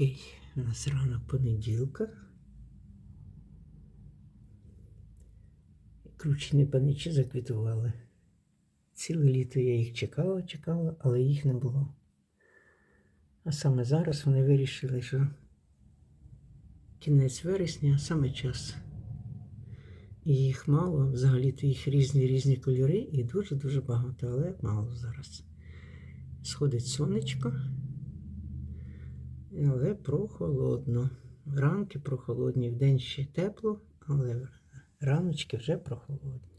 Отакий у нас ранок понеділка. Кручені паничі заквітували. Ціле літо я їх чекала, чекала, але їх не було. А саме зараз вони вирішили, що кінець вересня саме час. І їх мало, взагалі-то їх різні різні кольори і дуже-дуже багато, але мало зараз. Сходить сонечко, але прохолодно. Ранки прохолодні, вдень ще тепло, але раночки вже прохолодні.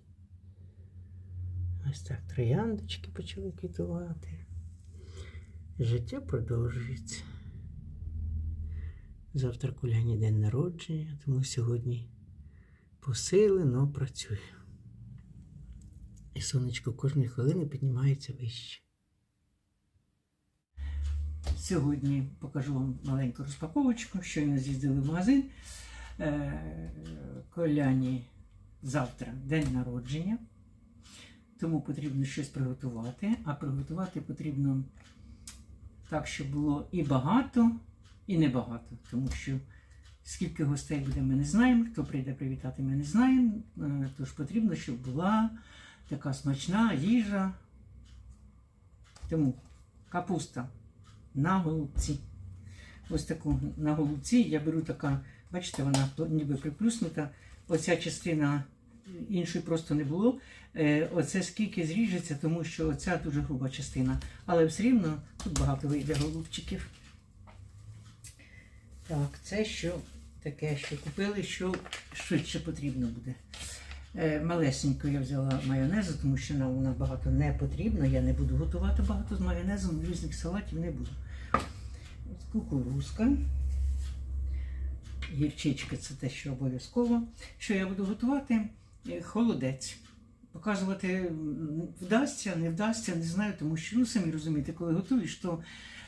Ось так трояндочки почали квітувати. Життя продовжується. Завтра куляні день народження, тому сьогодні посилено працюю. І сонечко кожної хвилини піднімається вище. Сьогодні покажу вам маленьку розпаковочку. Щойно з'їздили в магазин. Е, Коляні завтра день народження. Тому потрібно щось приготувати. А приготувати потрібно так, щоб було і багато, і небагато. Тому що скільки гостей буде, ми не знаємо. Хто прийде привітати, ми не знаємо. Е, Тож потрібно, щоб була така смачна їжа. Тому капуста на голубці. Ось таку на голубці я беру така, бачите, вона ніби приплюснута. Оця частина іншої просто не було. Е, Оце скільки зріжеться, тому що оця дуже груба частина. Але все рівно тут багато вийде голубчиків. Так, це що таке, що купили, що швидше потрібно буде. Е, Малесенько я взяла майонезу, тому що нам вона багато не потрібно. Я не буду готувати багато з майонезом, різних салатів не буду. Кукурузка. Гірчичка це те, що обов'язково. Що я буду готувати? Е, Холодець. Показувати вдасться, не вдасться, не знаю, тому що, ну самі розумієте, коли готуєш, то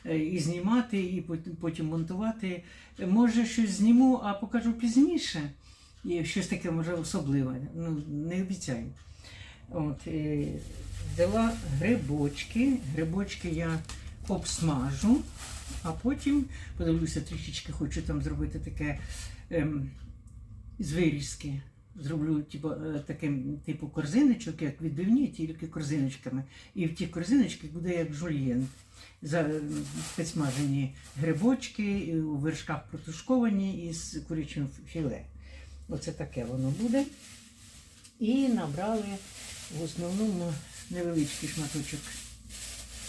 е, і знімати, і потім- монтувати. Може, щось зніму, а покажу пізніше. І щось таке може особливе. Ну, не обіцяю. От, е, взяла грибочки. Грибочки я обсмажу, а потім подивлюся трішечки, хочу там зробити таке ем, з вирізки. Зроблю типу, е, таким типу корзиночок, як відбивні, тільки корзиночками. І в тих корзиночках буде як жульєн. Ем, підсмажені грибочки, у вершках протушковані із курячим філе. Оце таке воно буде. І набрали в основному невеличкий шматочок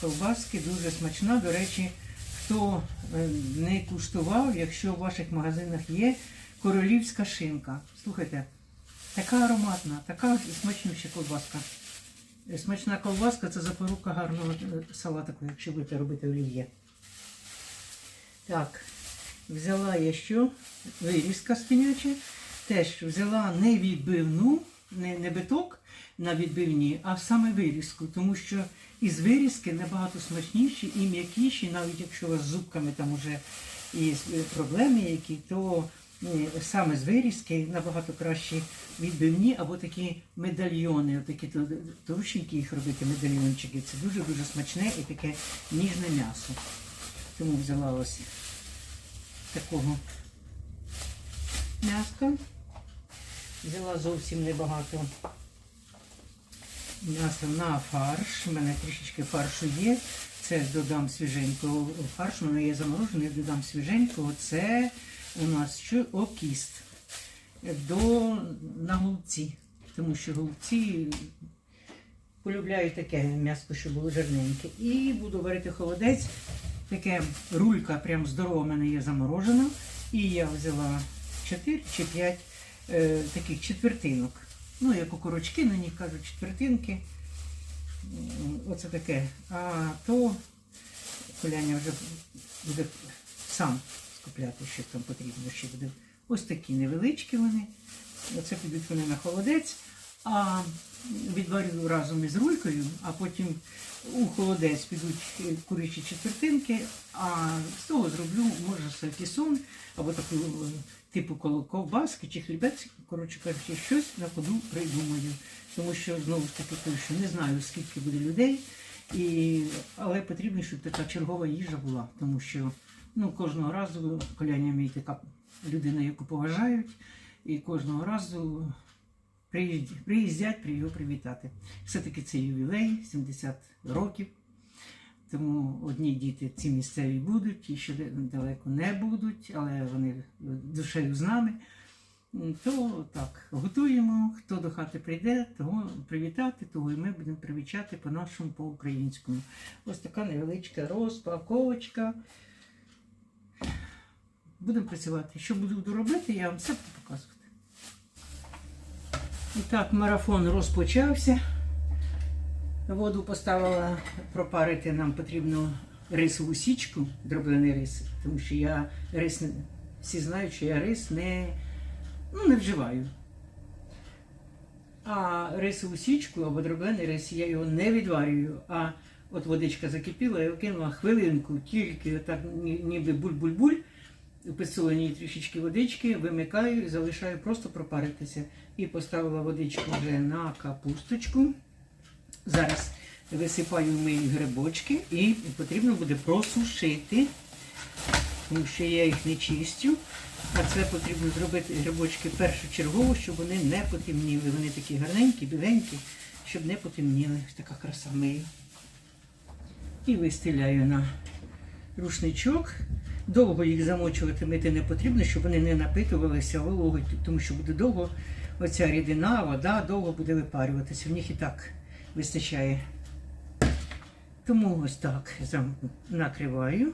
ковбаски, дуже смачна. До речі, хто е, не куштував, якщо в ваших магазинах є королівська шинка. Слухайте, така ароматна, така смачнюща ковбаска. Е, Смачна ковбаска це запорука гарного е, салатику, якщо будете робити олів'є. Так, взяла я що? Вирізка спіняча. Теж взяла не відбивну, не, не биток на відбивні, а саме вирізку, тому що із вирізки набагато смачніші і м'якіші, навіть якщо у вас з зубками там уже є проблеми які, то е, саме з вирізки набагато кращі відбивні або такі медальйони, отакі то- товщенькі їх робити, медальйончики. Це дуже-дуже смачне і таке ніжне м'ясо. Тому взяла ось такого м'яска. Взяла зовсім небагато м'яса на фарш. У мене трішечки фаршу є. Це додам свіженького фаршу. У мене є заморожений, додам свіженького. Це у нас що окіст до на голубці. Тому що голубці полюбляють таке м'ясо, що було жирненьке. І буду варити холодець. Таке рулька, прям здорова, в мене є заморожена. І я взяла 4 чи 5 е, таких четвертинок. Ну, як окорочки, на них кажуть четвертинки. Оце таке. А то Коляня вже буде сам скупляти, що там потрібно ще буде. Ось такі невеличкі вони. Оце підуть вони на холодець. А відварю разом із рулькою, а потім у холодець підуть е, курячі четвертинки, а з того зроблю, може, сальтісон, або таку е, типу ковбаски чи хлібець, коротше кажучи, щось на ходу придумаю. Тому що знову ж таки кажу, що не знаю, скільки буде людей, і, але потрібно, щоб така чергова їжа була, тому що Ну, кожного разу коляня мій така людина, яку поважають, і кожного разу приїздять, приїздять при його привітати. Все-таки це ювілей, 70 років. Тому одні діти ці місцеві будуть, ті, що далеко не будуть, але вони душею з нами. То так, готуємо, хто до хати прийде, того привітати, того і ми будемо привічати по-нашому, по-українському. Ось така невеличка розпаковочка. Будемо працювати. Що буду робити, я вам все буду показувати. І так, марафон розпочався. Воду поставила пропарити, нам потрібно рисову січку, дроблений рис, тому що я рис всі знають, що я рис не, ну, не вживаю. А рисову січку або дроблений рис я його не відварюю. А от водичка закипіла, я кинула хвилинку, тільки отак ніби буль-буль-буль, у підсоленій трішечки водички, вимикаю і залишаю просто пропаритися. І поставила водичку вже на капусточку. Зараз висипаю мої грибочки і потрібно буде просушити, тому що я їх не чистю. А це потрібно зробити грибочки першочергово, щоб вони не потемніли. Вони такі гарненькі, біленькі, щоб не потемніли. Така краса мию. І вистеляю на рушничок. Довго їх замочувати мити не потрібно, щоб вони не напитувалися вологою, тому що буде довго оця рідина, вода довго буде випарюватися. В них і так вистачає. Тому ось так накриваю.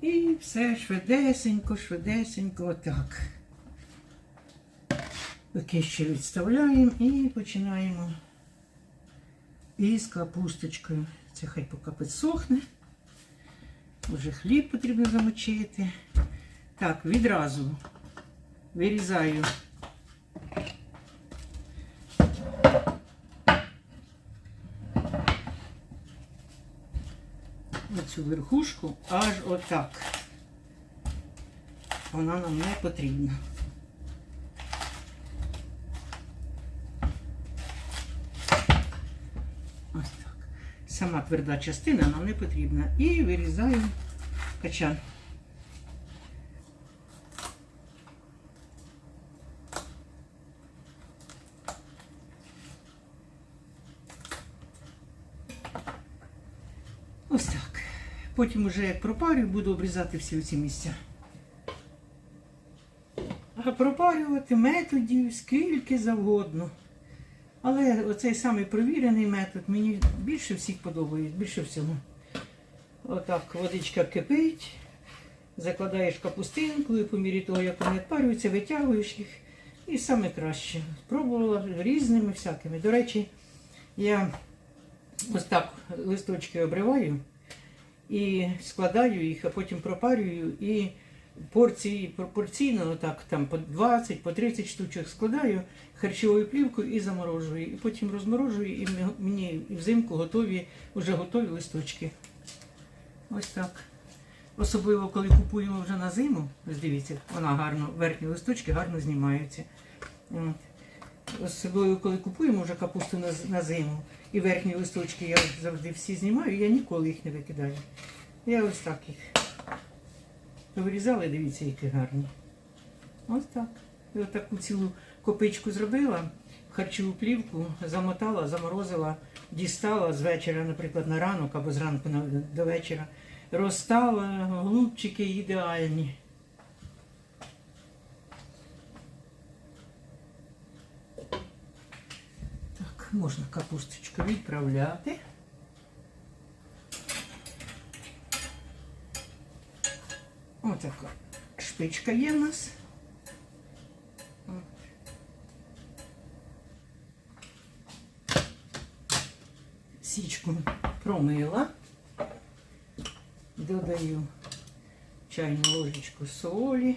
І все швидесенько, швидесенько, отак. Поки ще відставляємо і починаємо із капусточкою. Це хай поки підсохне. Вже хліб потрібно замочити. Так, відразу вирізаю. Оцю верхушку аж отак. Вона нам не потрібна. Сама тверда частина нам не потрібна. І вирізаю качан. Ось так. Потім уже як пропарю, буду обрізати всі ці місця. А пропарювати методів скільки завгодно. Але оцей самий провірений метод мені більше всіх подобається, більше всього. Отак водичка кипить, закладаєш капустинку і по мірі того, як вони відпарюються, витягуєш їх. І саме краще. Спробувала різними всякими. До речі, я ось так листочки обриваю і складаю їх, а потім пропарюю і порції пропорційно, так там по 20, по 30 штучок складаю харчовою плівкою і заморожую. І потім розморожую, і мені взимку готові, вже готові листочки. Ось так. Особливо, коли купуємо вже на зиму, дивіться, вона гарно, верхні листочки гарно знімаються. Особливо, коли купуємо вже капусту на, на зиму, і верхні листочки я завжди всі знімаю, я ніколи їх не викидаю. Я ось так їх вирізала, дивіться, які гарні. Ось так. І отаку цілу копичку зробила, харчову плівку, замотала, заморозила, дістала з вечора, наприклад, на ранок або зранку до вечора. Розстала, голубчики ідеальні. Так, можна капусточку відправляти. Отака шпичка є в нас. Січку промила. Додаю чайну ложечку солі.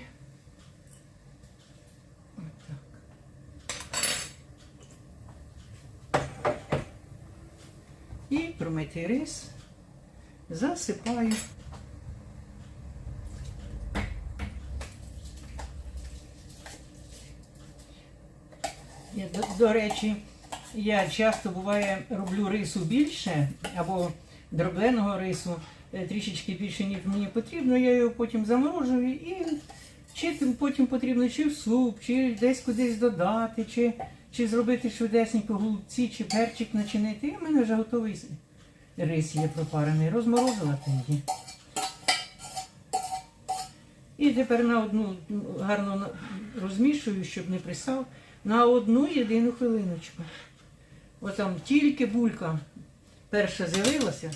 І промитий рис засипаю. Я, До, речі, я часто буває роблю рису більше або дробленого рису е, трішечки більше, ніж мені потрібно. Я його потім заморожую і чи потім потрібно чи в суп, чи десь кудись додати, чи, чи зробити швидесенько голубці, чи перчик начинити. І в мене вже готовий рис є пропарений. Розморозила тоді. І тепер на одну ну, гарно розмішую, щоб не присав, на одну єдину хвилиночку. Отам тільки булька перша з'явилася,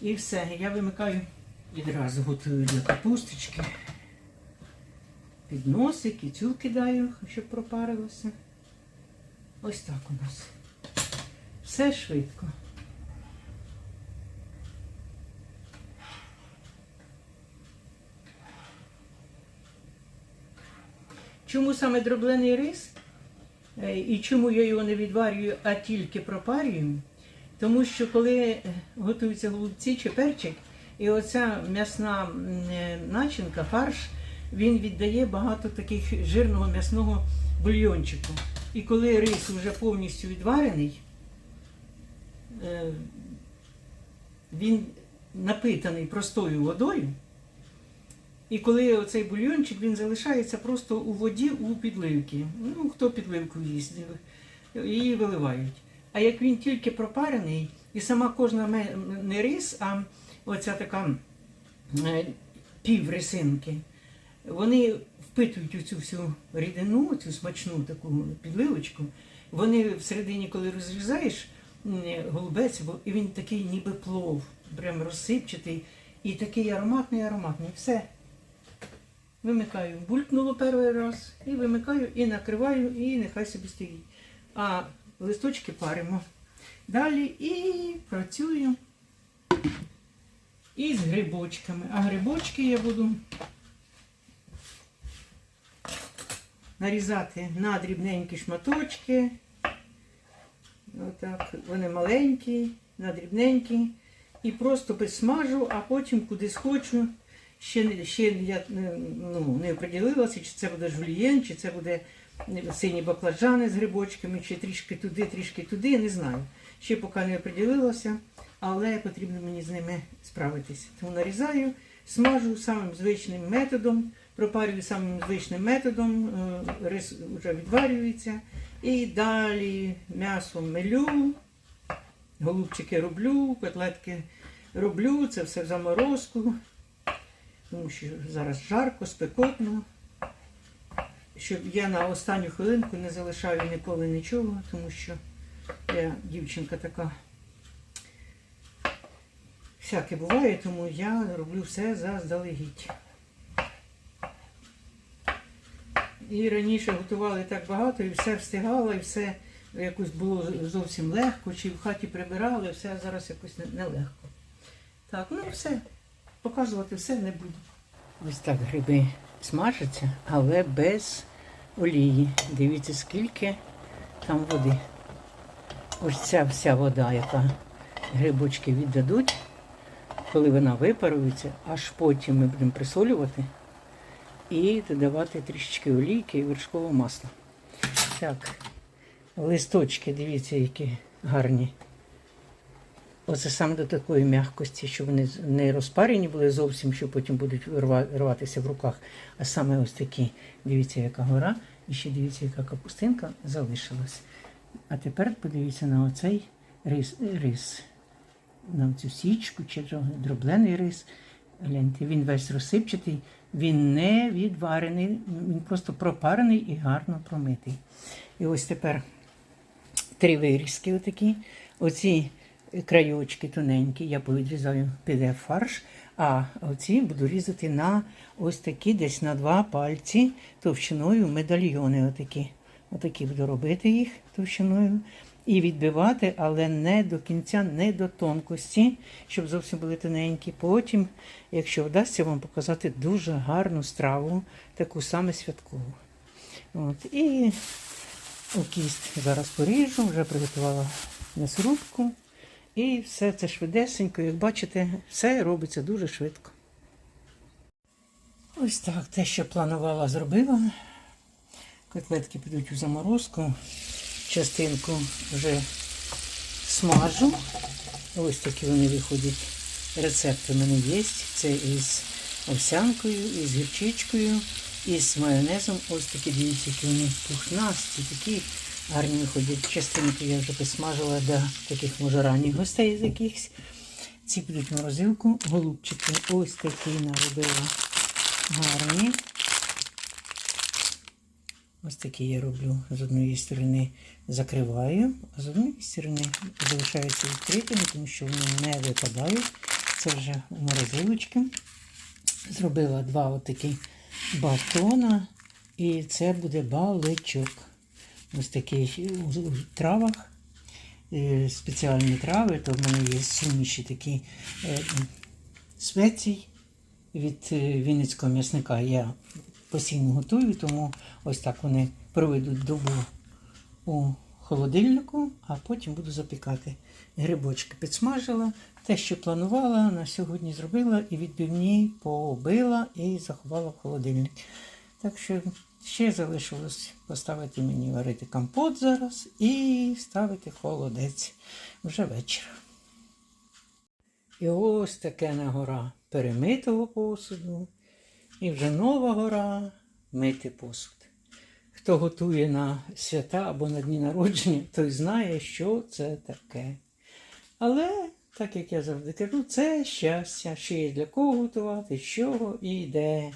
і все. Я вимикаю відразу готую для капусточки. Під носик і цю кидаю, щоб пропарилося. Ось так у нас. Все швидко. Чому саме дроблений рис? Е, І чому я його не відварюю, а тільки пропарюю? Тому що коли е, готуються голубці чи перчик, і оця м'ясна е, начинка, фарш, він віддає багато таких жирного м'ясного бульйончику. І коли рис вже повністю відварений, він напитаний простою водою. І коли оцей бульйончик він залишається просто у воді у підливці. Ну, хто підливку їсть, її виливають. А як він тільки пропарений, і сама кожна не рис, а оця така е, пів рисинки, вони впитують у цю всю рідину, цю смачну таку підливочку. Вони всередині, коли розрізаєш голубець, бо він такий ніби плов, прям розсипчатий, і такий ароматний, ароматний. Все. Вимикаю. Булькнуло перший раз, і вимикаю, і накриваю, і нехай собі стоїть. А листочки паримо. Далі і працюю із грибочками. А грибочки я буду нарізати на дрібненькі шматочки. Отак, вони маленькі, на дрібненькі. І просто підсмажу, а потім кудись хочу. Ще, ще я не- ну, не оприділилася, чи це буде жульєн, чи це буде сині баклажани з грибочками, чи трішки туди, трішки туди, не знаю. Ще поки не оприділилася, але потрібно мені з ними справитися. Тому нарізаю, смажу самим звичним методом, пропарюю самим звичним методом, е, рис вже відварюється. І далі м'ясо мелю, голубчики роблю, котлетки роблю, це все в заморозку, тому що зараз жарко, спекотно. Щоб я на останню хвилинку не залишаю ніколи нічого, тому що я дівчинка така. Всяке буває, тому я роблю все заздалегідь. І раніше готували так багато, і все встигало, і все якось було зовсім легко, чи в хаті прибирали, все зараз якось нелегко. Так, ну все. Показувати все не буду. Ось так гриби смажаться, але без олії. Дивіться, скільки там води. Ось ця вся вода, яка грибочки віддадуть, коли вона випарується, аж потім ми будемо присолювати і додавати трішечки олійки і вершкового масла. Так, листочки, дивіться, які гарні. Оце саме до такої м'якості, щоб вони не розпарені були зовсім, що потім будуть рватися в руках. А саме ось такі. Дивіться, яка гора, і ще дивіться, яка капустинка залишилась. А тепер подивіться на оцей рис, рис. На цю січку чи дроблений рис. Гляньте, він весь розсипчатий, він не відварений, він просто пропарений і гарно промитий. І ось тепер три вирізки отакі. Оці краючки тоненькі, я повідрізаю піде фарш, а оці буду різати на ось такі, десь на два пальці товщиною медальйони. Отакі. Отакі буду робити їх товщиною. І відбивати, але не до кінця, не до тонкості, щоб зовсім були тоненькі. Потім, якщо вдасться вам показати дуже гарну страву, таку саме святкову. От. І кість зараз поріжу, вже приготувала м'ясорубку. І все це швидесенько, як бачите, все робиться дуже швидко. Ось так, те, що планувала, зробила. Котлетки підуть у заморозку. частинку вже смажу. Ось такі вони виходять. Рецепт у мене є. Це із овсянкою, із гірчичкою, із майонезом. Ось такі дивіться, які вони пухнасті, такі гарні виходять. Частинку я вже посмажила до таких може ранніх гостей з якихось. Ці будуть морозилку. Голубчики ось такі наробила гарні. Ось такі я роблю. З однієї сторони закриваю, а з однієї сторони залишаються відкритими, тому що вони не випадають. Це вже морозилочки. Зробила два отакі батона, і це буде баличок. Ось такий у у травах. Е, Спеціальні трави, то в мене є суміші такі е, спецій від е, вінницького м'ясника. Я постійно готую, тому ось так вони проведуть добу у холодильнику, а потім буду запікати. Грибочки підсмажила. Те, що планувала, на сьогодні зробила і відбивні побила і заховала в холодильник. Так що ще залишилось поставити мені варити компот зараз і ставити холодець вже вечір. І ось таке на гора перемитого посуду. І вже нова гора мити посуд. Хто готує на свята або на дні народження, той знає, що це таке. Але, так як я завжди кажу, це щастя, ще є для кого готувати, з чого і де.